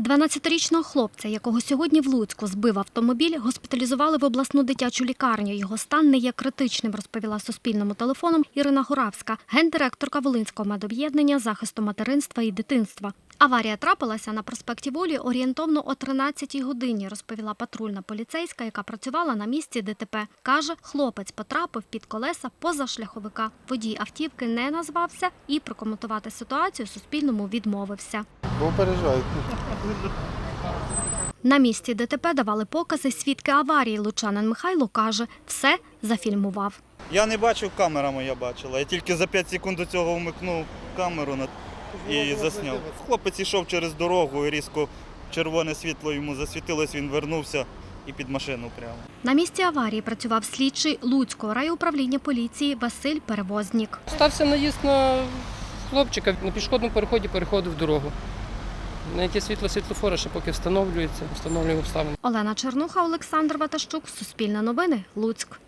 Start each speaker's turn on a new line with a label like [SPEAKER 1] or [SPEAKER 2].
[SPEAKER 1] 12-річного хлопця, якого сьогодні в Луцьку збив автомобіль, госпіталізували в обласну дитячу лікарню. Його стан не є критичним, розповіла Суспільному телефоном Ірина Горавська, гендиректорка Волинського медоб'єднання захисту материнства і дитинства. Аварія трапилася на проспекті Волі орієнтовно о 13-й годині, розповіла патрульна поліцейська, яка працювала на місці ДТП. Каже, хлопець потрапив під колеса позашляховика. Водій автівки не назвався і прокоментувати ситуацію Суспільному відмовився.
[SPEAKER 2] Бо переживають.
[SPEAKER 1] На місці ДТП давали покази свідки аварії. Лучанин Михайло каже, все зафільмував.
[SPEAKER 3] Я не бачив, камера моя бачила. Я тільки за 5 секунд до цього вмикнув камеру на- і засняв. Хлопець йшов через дорогу і різко червоне світло йому засвітилось, він вернувся і під машину прямо.
[SPEAKER 1] На місці аварії працював слідчий Луцького райуправління поліції Василь Перевознік.
[SPEAKER 4] Стався наїзд на хлопчика на пішохідному переході переходив дорогу. На яке світло світлофора ще поки встановлюється, встановлюємо обставини.
[SPEAKER 1] Олена Чернуха, Олександр Ватащук, Суспільне новини, Луцьк.